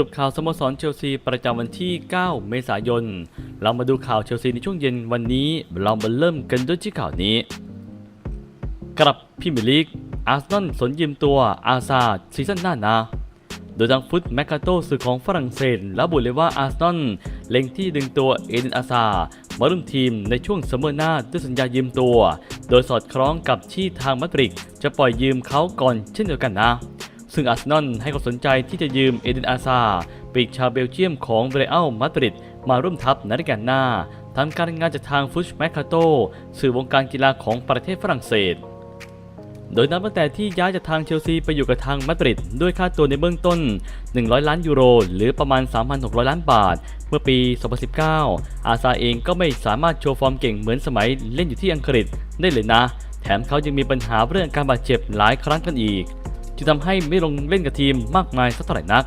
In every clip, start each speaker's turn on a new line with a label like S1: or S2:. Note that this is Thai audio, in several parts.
S1: รุปข่าวสโมสรเชลซีประจำวันที่ 9 เมษายน เรามาดูข่าวเชลซีในช่วงเย็นวันนี้ เรามาเริ่มกันด้วยที่ข่าวนี้ กลับพรีเมียร์ลีกอาร์เซนอลสนยืมตัวอาซาซีซั่นหน้านะ โดยทางฟุตแมคคาโตสื่อของฝรั่งเศสระบุเลยว่าอาร์เซนอลเล็งที่ดึงตัวเอเดนอาซามาร่วมทีมในช่วงซัมเมอร์หน้าด้วยสัญญายืมตัว โดยสอดคล้องกับที่ทางมาดริดจะปล่อยยืมเขาก่อนเช่นเดียวกันนะ ซึ่งอาร์เซนอลให้ความสนใจที่จะยืมเอเดนอาซาปีกชาวเบลเยียมของเรอัลมาดริดมาร่วมทัพในฤดูกาลหน้าทำการงานจากทางฟุตแมคคาโตสื่อวงการกีฬาของประเทศฝรั่งเศส โดยนับตั้งแต่ที่ย้ายจากทางเชลซีไปอยู่กับทางมาดริดด้วยค่าตัวในเบื้องต้น 100 ล้านยูโร หรือประมาณ 3,600 ล้านบาท เมื่อปี 2019 อาซาเองก็ไม่สามารถโชว์ฟอร์มเก่งเหมือนสมัยเล่นอยู่ที่อังกฤษได้เลยนะ แถมเขายังมีปัญหาเรื่องการบาดเจ็บหลายครั้งกันอีก จึงทำให้ไม่ลงเล่นกับทีมมากมายสักเท่าไหร่นัก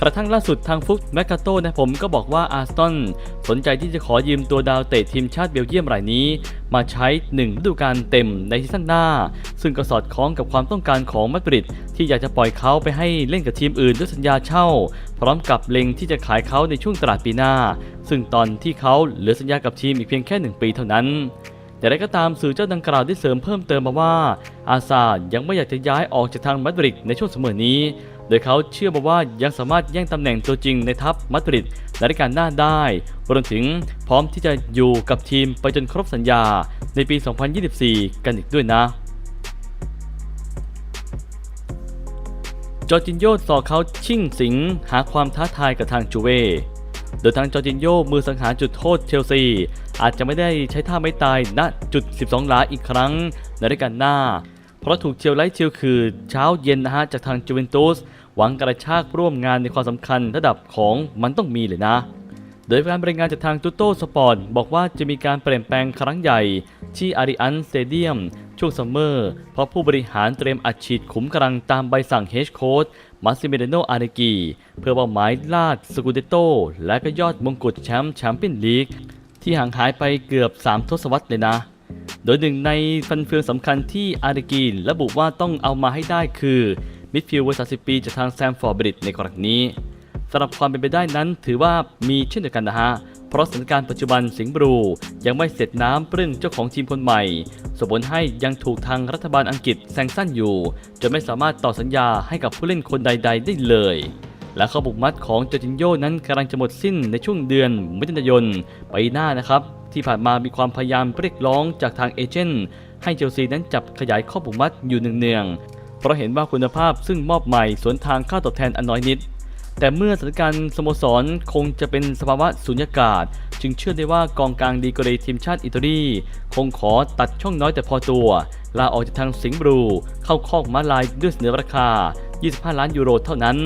S1: กระทั่งล่าสุดทางฟุกแมคคาโตนะผมก็บอกว่าอาร์สตันสนใจที่จะขอยืมตัวดาวเตะทีมชาติเบลเยียมรายนี้ มาใช้1ฤดูกาลเต็มในซีซั่นหน้า ซึ่งก็สอดคล้องกับความต้องการของมาดริดที่อยากจะปล่อยเขาไปให้เล่นกับทีมอื่นด้วยสัญญาเช่า พร้อมกับเล็งที่จะขายเขาในช่วงตลาดปีหน้า ซึ่งตอนที่เขาเหลือสัญญากับทีมอีกเพียงแค่ 1 ปีเท่านั้น อย่างไรก็ตามสื่อเจ้าดังกล่าวได้เสริมเพิ่มเติมมาว่า อาซายังไม่อยากจะย้ายออกจากทางมาดริดในช่วงเสมอนี้ โดยเขาเชื่อมาว่ายังสามารถแย่งตำแหน่งตัวจริงในทัพมาดริดในรายการหน้าได้รวมถึงพร้อมที่จะอยู่กับทีมไปจนครบสัญญาในปี 2024 กันอีกด้วยนะจอร์จินโยสอเขาชิ่งสิงหาความท้าทายกับทางจูเว โดยทางจอร์จินโยมือสังหารจุดโทษเชลซี อาจจะไม่ได้ใช้ท่าไม่ตายณจุด 12 หลาอีกครั้งในรายการหน้า เพราะถูกเชลไลท์เชลคือเช้าเย็นนะฮะจากทางจูเวนตุสหวังกระชากร่วมงานในความสำคัญระดับของมันต้องมีเลยนะ โดยการรายงานจากทางตูโต้สปอร์ตบอกว่าจะมีการเปลี่ยนแปลงครั้งใหญ่ที่อาริอันสเตเดียมช่วงซัมเมอร์ เพราะผู้บริหารเตรียมอัดฉีดขุมกำลังตามใบสั่งเฮดโค้ชมาซิเมเดโนอาร์เนกีเพื่อเป้าหมายลาดสกูเดโตและก็ยอดมงกุฎแชมป์แชมเปี้ยนลีกที่ห่างหายไปเกือบ 3 ทศวรรษเลยนะ โดยหนึ่งในฟันเฟืองสำคัญที่อาร์เนกีระบุว่าต้องเอามาให้ได้คือมิดฟิลด์วัย30ปีจากทางแซมฟอร์บริดในกรณีนี้ สำหรับความเป็นไปได้นั้น ถือว่ามีเช่นเดียวกันนะฮะ เพราะสถานการณ์ปัจจุบันสิงห์บรูยังไม่เสร็จน้ำปรึ่งเจ้าของทีมคนใหม่ส่งผลให้ยังถูกทางรัฐบาลอังกฤษแซงสั้นอยู่ จนไม่สามารถต่อสัญญาให้กับผู้เล่นคนใด ๆ ได้เลยและข้อบุกมัดของเจอร์จินโยนั้นกำลังจะหมดสิ้นในช่วงเดือนมิถุนายนปีหน้านะครับ ที่ผ่านมามีความพยายามเรียกร้องจากทางเอเจนต์ให้เชลซีนั้นจับขยายข้อบุกมัดอยู่เนืองๆเพราะเห็นว่าคุณภาพซึ่งมอบใหม่สวนทางค่าตอบแทนอันน้อยนิด แต่เมื่อสถานการณ์สโมสรคงจะเป็นสภาวะสุญญากาศ จึงเชื่อได้ว่ากองกลางดีกรีทีมชาติอิตาลี คงขอตัดช่องน้อยแต่พอตัว ลาออกจากทางสิงห์บรูเข้าคอกมาลายด้วยเสนอราคา 25 ล้านยูโรเท่านั้น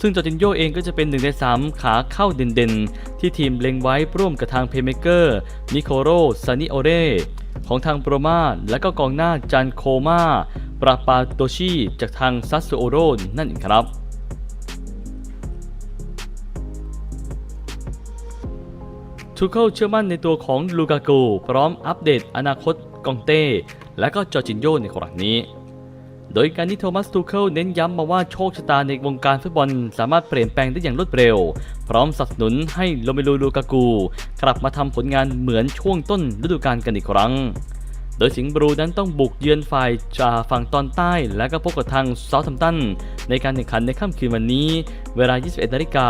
S1: ซึ่งจอร์จินโยเองก็จะเป็นหนึ่งในสามขาเข้าเด่นๆ ที่ทีมเล็งไว้ร่วมกับทางเพย์เมเกอร์นิโคโรซานิโอเรของทางโปรมาและก็กองหน้าจันโคมาปราปาโตชิจากทางซัสโซโอโรนั่นเองครับ ทูเคิลเชื่อมั่นในตัวของลูกาโกพร้อมอัปเดตอนาคตกองเต้ และก็จอร์จินโยในครั้งนี้ โดยการที่โทมัสทูเคิลเน้นย้ำมาว่าโชคชะตาในวงการฟุตบอลสามารถเปลี่ยนแปลงได้อย่างรวดเร็ว พร้อมสนับสนุนให้โรเมโลลูกากู กลับมาทำผลงานเหมือนช่วงต้นฤดูกาลกันอีกครั้ง โดยสิงห์บรูนั้นต้องบุกเยือนฝ่ายจาฝั่งตอนใต้ และก็พบกับทางเซาท์แฮมป์ตันในการแข่งขันในค่ำคืนวันนี้ เวลา 21นาฬิกา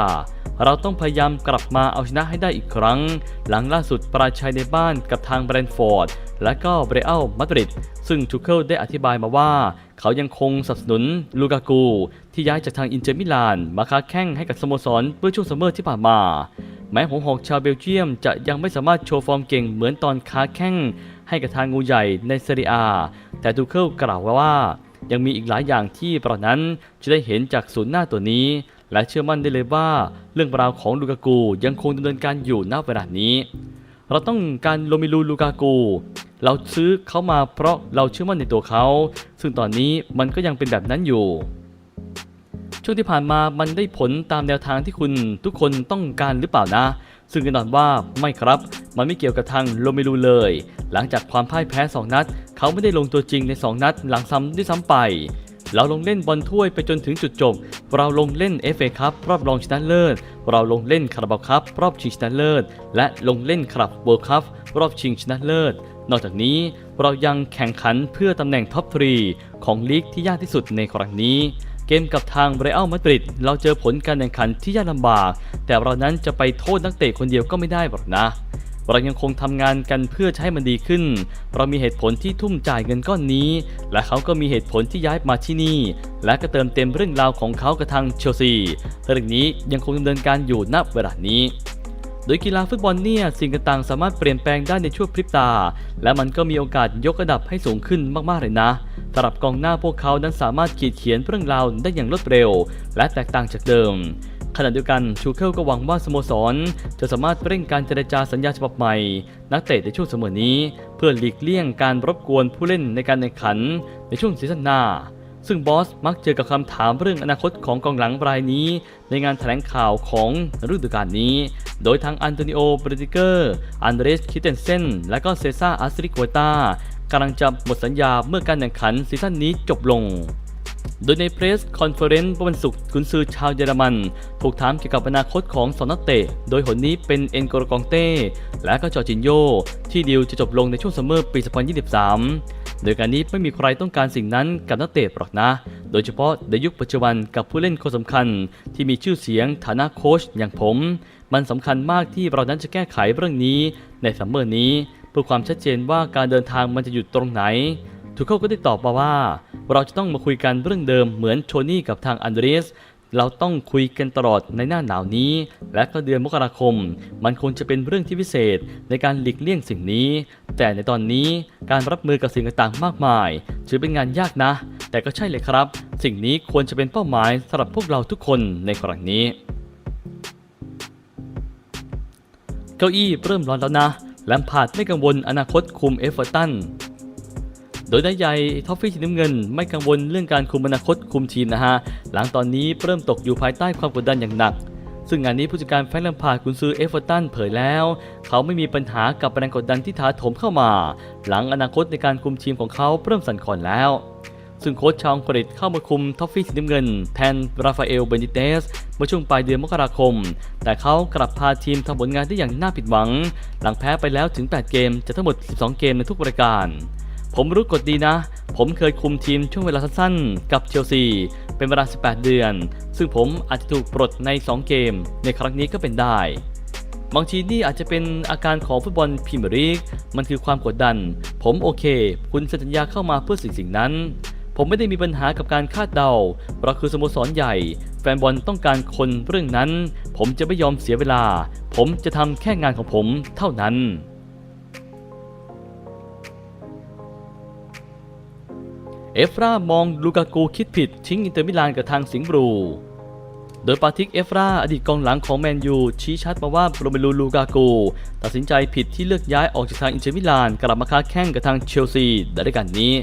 S1: เราต้องพยายามกลับมาเอาชนะให้ได้อีกครั้ง หลังล่าสุดปราชัยในบ้านกับทางแบรนท์ฟอร์ด และก็เบรอัลมาดริด ซึ่งทูเคิลได้อธิบายมาว่า เขายังคงสนับสนุนลูกากู ที่ย้ายจากทางอินเตอร์มิลาน มาค้าแข่งให้กับสโมสรเมื่อช่วงซัมเมอร์ที่ผ่านมาแม้หงหอกชาวเบลเยียมจะยังไม่สามารถโชว์ฟอร์มเก่งเหมือนตอนค้าแข่งให้กับทางงูใหญ่ในเซเรียอาแต่ทูเคิลกล่าวว่า ยังมีอีกหลายอย่างที่เรานั้นจะได้เห็นจากศูนย์หน้าตัวนี้ และเชื่อมั่นได้เลยว่า เรื่องราวของลูกากูยังคงดำเนินการอยู่ณเวลานี้ เราต้องการโรมิลูลูกากู เราซื้อเขามาเพราะเราเชื่อมั่นในตัวเขา ซึ่งตอนนี้มันก็ยังเป็นแบบนั้นอยู่ ช่วงที่ผ่านมามันได้ผลตามแนวทางที่คุณทุกคนต้องการหรือเปล่านะ ซึ่งแน่นอนว่าไม่ครับ มันไม่เกี่ยวกับทางโรเมลูเลย หลังจากความพ่ายแพ้ 2 นัด เขาไม่ได้ลงตัวจริงใน 2 นัด หลังซ้ำด้วยซ้ำไป เราลงเล่นบอลถ้วยไปจนถึงจุดจบ เราลงเล่น FA คัพรอบรองชนะเลิศ เราลงเล่นคาราบาวคัพรอบชิงชนะเลิศ และลงเล่นคลับเวิลด์คัพรอบชิงชนะเลิศ นอกจากนี้เรายังแข่งขันเพื่อตำแหน่งท็อปทรีของลีกที่ยากที่สุดในครั้งนี้เกมกับทางเรอัลมาดริดเราเจอผลการแข่งขันที่ยากลำบาก แต่เรานั้นจะไปโทษนักเตะคนเดียวก็ไม่ได้หรอกนะ เรายังคงทำงานกันเพื่อให้มันดีขึ้น เรามีเหตุผลที่ทุ่มจ่ายเงินก้อนนี้ และเขาก็มีเหตุผลที่ย้ายมาที่นี่ และก็เติมเต็มเรื่องราวของเขากับทางเชลซีเรื่องนี้ยังคงดำเนินการอยู่ณเวลานี้โดยกีฬาฟุตบอลเนี่ยสิ่งต่างๆ สามารถเปลี่ยนแปลงได้ในช่วงพริบตา และมันก็มีโอกาสยกระดับให้สูงขึ้นมากๆเลยนะสำหรับกองหน้าพวกเขานั้นสามารถขีดเขียนเรื่องราวได้อย่างรวดเร็ว และแตกต่างจากเดิม ขณะเดียวกันชูเคิลก็หวังว่าสโมสร จะสามารถเร่งการเจรจาสัญญาฉบับใหม่ นักเตะในช่วงเสมอนี้ เพื่อหลีกเลี่ยงการรบกวนผู้เล่นในการแข่งขันในช่วงซีซั่นหน้า ซึ่งบอสมักเจอกับคำถามเรื่องอนาคตของกองหลังรายนี้ ในงานแถลงข่าวของฤดูกาลนี้ โดยทั้งอันโตนิโอเบรติเกอร์ อันเดรสคิเตนเซน และก็เซซ่าอัสริกวตากำลังจะหมดสัญญาเมื่อการแข่งขันซีซั่นนี้จบลง โดยในเพรสคอนเฟอเรนซ์วันศุกร์กุนซือชาวเยอรมัน ถูกถามเกี่ยวกับอนาคตของสองนักเตะ โดยหนนี้เป็นเอ็นโกรกองเต้ และก็จอจินโย ที่ดีลจะจบลงในช่วงซัมเมอร์ปี 2023 โดยการนี้ไม่มีใครต้องการสิ่งนั้นกับนักเตะหรอกนะ โดยเฉพาะในยุคปัจจุบันกับผู้เล่นคนสำคัญ ที่มีชื่อเสียงฐานะโค้ชอย่างผม มันสำคัญมากที่เรานั้นจะแก้ไขเรื่องนี้ในซัมเมอร์นี้ เพื่อความชัดเจนว่าการเดินทางมันจะหยุดตรงไหนทุกเขาก็ได้ตอบมาว่า เราจะต้องมาคุยกันเรื่องเดิมเหมือนโทนี่กับทางอันเดรสเราต้องคุยกันตลอดในหน้าหนาวนี้ และก็เดือนมกราคม มันคงจะเป็นเรื่องที่พิเศษในการหลีกเลี่ยงสิ่งนี้ แต่ในตอนนี้การรับมือกับสิ่งต่างๆมากมาย ถือเป็นงานยากนะ แต่ก็ใช่เลยครับ สิ่งนี้ควรจะเป็นเป้าหมายสำหรับพวกเราทุกคนในครั้งนี้ เก้าอี้เริ่มร้อนแล้วนะแลมพาดไม่กังวลอนาคตคุมเอฟเวอร์ตัน โดยนายใหญ่ท็อฟฟี่สีน้ำเงิน ไม่กังวลเรื่องการคุมอนาคตคุมทีมนะฮะ หลังตอนนี้เริ่มตกอยู่ภายใต้ความกดดันอย่างหนัก ซึ่งงานนี้ผู้จัดการแฟรงค์แลมพาร์ดกุนซือเอฟเวอร์ตันเผยแล้ว เขาไม่มีปัญหากับแรงกดดันที่ถาโถมเข้ามา หลังอนาคตในการคุมทีมของเขาเริ่มสั่นคลอนแล้วซึ่งโค้ชชาวอังกฤษเข้ามาคุมท็อฟฟี่สีน้ำเงิน แทนราฟาเอล เบนิเตส เมื่อช่วงปลายเดือนมกราคม แต่เขากลับพาทีมทำผลงานได้อย่างน่าผิดหวัง หลังแพ้ไปแล้วถึง 8 เกมจากทั้งหมด 12 เกมในทุกรายการ ผมรู้กฎดีนะ ผมเคยคุมทีมช่วงเวลาสั้นๆ กับเชลซี เป็นเวลา 18 เดือน ซึ่งผมอาจจะถูกปลดใน 2 เกม ในครั้งนี้ก็เป็นได้ บางทีนี่อาจจะเป็นอาการของฟุตบอลพรีเมียร์ลีก มันคือความกดดัน ผมโอเค คุณสัญญาเข้ามาเพื่อสิ่งสิ่งนั้น ผมไม่ได้มีปัญหากับการคาดเดา เราคือสโมสรใหญ่ แฟนบอลต้องการคนเรื่องนั้น ผมจะไม่ยอมเสียเวลา ผมจะทำแค่งานของผมเท่านั้น เอฟรามองลูกากูคิดผิดทิ้งอินเตอร์มิลานกับทางสิงห์บลูโดยปาทิกเอฟราอดีตกองหลังของแมนยูชี้ชัดมาว่าโรเมลูลูกากูตัดสินใจผิดที่เลือกย้ายออกจากทางอินเตอร์มิลานกลับมาค้าแข่งกับทางเชลซีในรายการนี้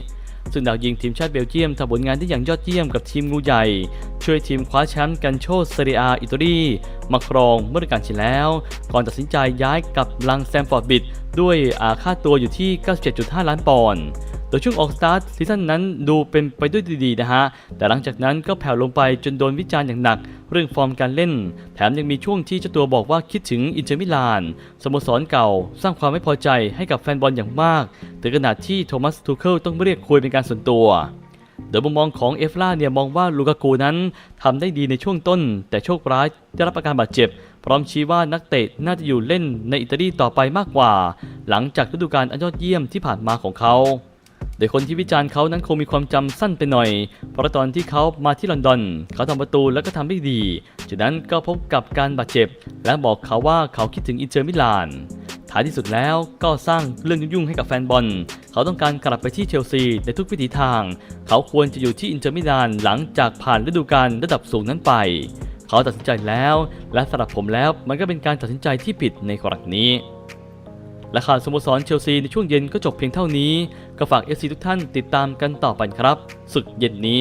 S1: ซึ่งดาวยิงทีมชาติเบลเยียมทำผลงานได้อย่างยอดเยี่ยมกับทีมงูใหญ่ ช่วยทีมคว้าแชมป์กันโชเซเรียอาอิตาลีมาครองเมื่อฤดูกาลที่แล้ว ก่อนตัดสินใจย้ายกลับลังแซมฟอร์ดบิดด้วยอาค่าตัวอยู่ที่ 97.5 ล้านปอนด์ โดยช่วงออกสตาร์ทซีซั่นนั้นดูเป็นไปด้วยดีๆนะฮะ แต่หลังจากนั้นก็แผ่วลงไปจนโดนวิจารณ์อย่างหนัก เรื่องฟอร์มการเล่น แถมยังมีช่วงที่เจ้าตัวบอกว่าคิดถึงอินเตอร์มิลาน สโมสรเก่า สร้างความไม่พอใจให้กับแฟนบอลอย่างมาก ถึงขนาดที่โทมัสทูเคิลต้องเรียกคุยเป็นการส่วนตัวโดยมุมมองของเอฟล่าเนี่ยมองว่าลูกากูนั้นทำได้ดีในช่วงต้น แต่โชคร้ายได้รับอาการบาดเจ็บ พร้อมชี้ว่านักเตะน่าจะอยู่เล่นในอิตาลีต่อไปมากกว่า หลังจากฤดูกาลอันยอดเยี่ยมที่ผ่านมาของเขา โดยคนที่วิจารณ์เขานั้นคงมีความจำสั้นไปหน่อย เพราะตอนที่เขามาที่ลอนดอน เขาทำประตูแล้วก็ทำได้ดี จากนั้นก็พบกับการบาดเจ็บ และบอกเขาว่าเขาคิดถึงอินเตอร์มิลานท้ายที่สุดแล้วก็สร้างเรื่องยุ่งๆให้กับแฟนบอล เขาต้องการกลับไปที่เชลซีในทุกวิถีทาง เขาควรจะอยู่ที่อินเตอร์มิลานหลังจากผ่านฤดูกาลระดับสูงนั้นไป เขาตัดสินใจแล้ว และสำหรับผมแล้วมันก็เป็นการตัดสินใจที่ผิดในกรณีนี้ และข่าวสโมสรเชลซีในช่วงเย็นก็จบเพียงเท่านี้ ก็ฝากเอซีทุกท่านติดตามกันต่อไปครับ สุดเย็นนี้